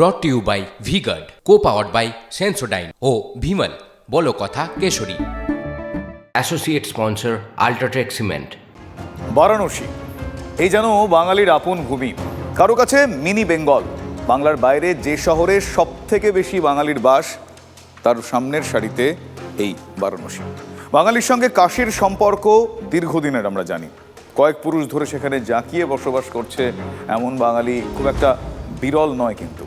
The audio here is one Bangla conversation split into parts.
Brought to you by V Guard co powered by Sensodyne ও ভিমল বলো কথা Keshari. Associate sponsor UltraTech cement Varanasi. এই যেন বাঙালির আপন ভূমি। কারও কাছে মিনি বেঙ্গল। বাংলার বাইরে যে শহরে সব থেকে বেশি বাঙালির বাস তার সামনের সারিতে এই বারাণসী। বাঙালির সঙ্গে কাশির সম্পর্ক দীর্ঘদিনের আমরা জানি। কয়েক পুরুষ ধরে সেখানে জাঁকিয়ে বসবাস করছে এমন বাঙালি খুব একটা বিরল নয় কিন্তু।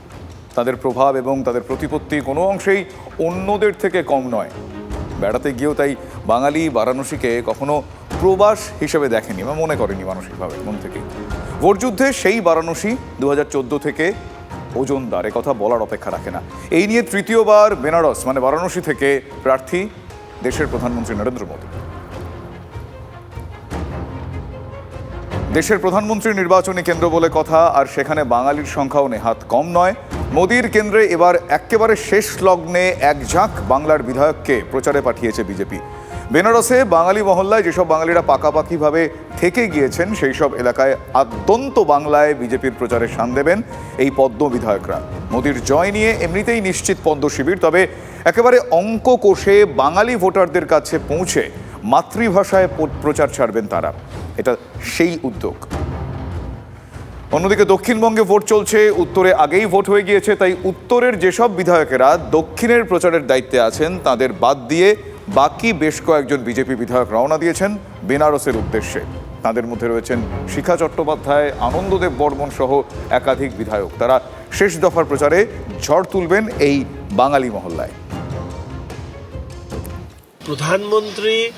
তাদের প্রভাব এবং তাদের প্রতিপত্তি কোনো অংশেই অন্যদের থেকে কম নয়। বেড়াতে গিয়েও তাই বাঙালি বারাণসীকে কখনো প্রবাস হিসেবে দেখেনি বা মনে করেনি মানসিকভাবে, মন থেকে। ভোটযুদ্ধে সেই বারাণসী দু হাজার চোদ্দ থেকে ওজনদার কথা বলার অপেক্ষা রাখে না। এই নিয়ে তৃতীয়বার বেনারস মানে বারাণসী থেকে প্রার্থী দেশের প্রধানমন্ত্রী নরেন্দ্র মোদী। দেশের প্রধানমন্ত্রী নির্বাচনী কেন্দ্র বলে কথা, আর সেখানে বাঙালির সংখ্যাও নেহাত কম নয়। মোদির কেন্দ্রে এবার একেবারে শেষ লগ্নে এক ঝাঁক বাংলার বিধায়ককে প্রচারে পাঠিয়েছে বিজেপি। বেনারসে বাঙালি মহল্লায় যেসব বাঙালিরা পাকাপাকিভাবে থেকে গিয়েছেন সেই সব এলাকায় আদ্যন্ত বাংলায় বিজেপির প্রচারে সান দেবেন এই পদ্ম বিধায়করা। মোদির জয় নিয়ে এমনিতেই নিশ্চিত পদ্ম শিবির, তবে একেবারে অঙ্ক কোষে বাঙালি ভোটারদের কাছে পৌঁছে মাতৃভাষায় প্রচার ছাড়বেন তারা। এটা সেই উদ্যোগ। অন্যদিকে দক্ষিণবঙ্গে ভোট চলছে, উত্তরে আগেই ভোট হয়ে গিয়েছে, তাই উত্তরের যেসব বিধায়কেরা দক্ষিণের প্রচারের দায়িত্বে আছেন, তাদের বাদ দিয়ে বাকি বেশ কয়েকজন বিজেপি বিধায়ক রওনা দিয়েছেন বেনারসের উদ্দেশ্যে। তাদের মধ্যে রয়েছেন শিখা চট্টোপাধ্যায়, আনন্দদেব বর্মন সহ একাধিক বিধায়ক। তারা শেষ দফার প্রচারে ঝড় তুলবেন এই বাঙালি মহল্লায়। প্রধানমন্ত্রী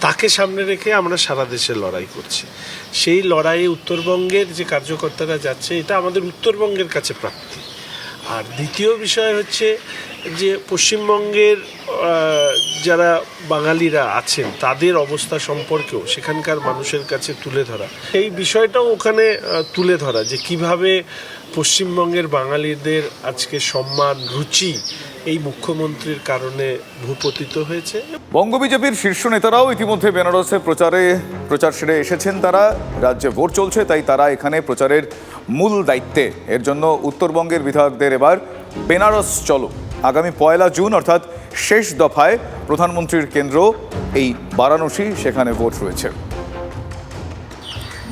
তাকে সামনে রেখে আমরা সারা দেশে লড়াই করছি। সেই লড়াইয়ে উত্তরবঙ্গের যে কার্যকর্তারা যাচ্ছে, এটা আমাদের উত্তরবঙ্গের কাছে প্রাপ্তি। আর দ্বিতীয় বিষয় হচ্ছে যে পশ্চিমবঙ্গের যারা বাঙালিরা আছেন, তাদের অবস্থা সম্পর্কেও সেখানকার মানুষের কাছে তুলে ধরা। এই বিষয়টাও ওখানে তুলে ধরা যে কীভাবে পশ্চিমবঙ্গের বাঙালিদের আজকে সম্মান, রুচি এই মুখ্যমন্ত্রীর কারণে ভূপতিত হয়েছে। বঙ্গ বিজেপির শীর্ষ নেতারাও ইতিমধ্যে বেনারসে প্রচারে, প্রচার সেরে এসেছেন তারা। রাজ্যে ভোট চলছে, তাই তারা এখানে প্রচারের মূল দায়িত্বে। এর জন্য উত্তরবঙ্গের বিধায়কদের এবার বেনারস চলো। আগামী পয়লা জুন, অর্থাৎ শেষ দফায় প্রধানমন্ত্রীর কেন্দ্র এই বারাণসী, সেখানে ভোট রয়েছে।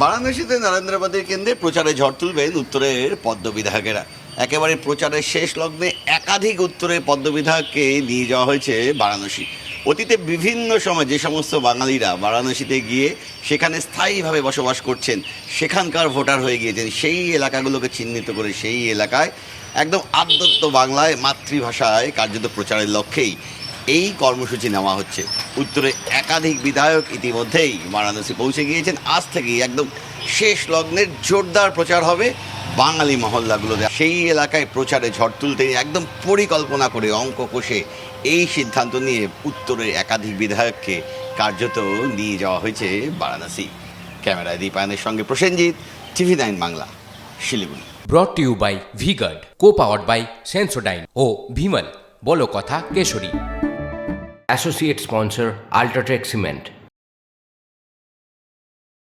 বারাণসীতে নরেন্দ্র মোদীর কেন্দ্রে প্রচারে ঝড় তুলবেন উত্তরের পদ্ম বিধায়কেরা একেবারে প্রচারের শেষ লগ্নে একাধিক উত্তরের পদ্ম বিধায়ককে নিয়ে যাওয়া হয়েছে বারাণসী। অতীতে বিভিন্ন সময় যে সমস্ত বাঙালিরা বারাণসীতে গিয়ে সেখানে স্থায়ীভাবে বসবাস করছেন, সেখানকার ভোটার হয়ে গিয়েছেন, সেই এলাকাগুলোকে চিহ্নিত করে সেই এলাকায় একদম আদ্যত্ত বাংলায় মাতৃভাষায় কার্যত প্রচারের লক্ষ্যেই এই কর্মসূচি নেওয়া হচ্ছে। উত্তরে একাধিক বিধায়ক ইতিমধ্যেই বারাণসী পৌঁছে গিয়েছেন। আজ থেকেই একদম শেষ লগ্নের জোরদার প্রচার হবে। বাঙালি মহল্লাগুলোতে সেই এলাকায় প্রচারে ঝড় তুলতে একদম পরিকল্পনা করে অঙ্ক কষে এই সিদ্ধান্ত নিয়ে উত্তরের একাধিক বিধায়ককে কার্যত নিয়ে যাওয়া হয়েছে বারাণসী। ক্যামেরায় দীপায়নের সঙ্গে Prasenjit TV nine Bangla Siliguri. Brought to you by V-Guard co powered by Sensodyne ও ভিমল বলো কথা Keshari. Associate sponsor UltraTech cement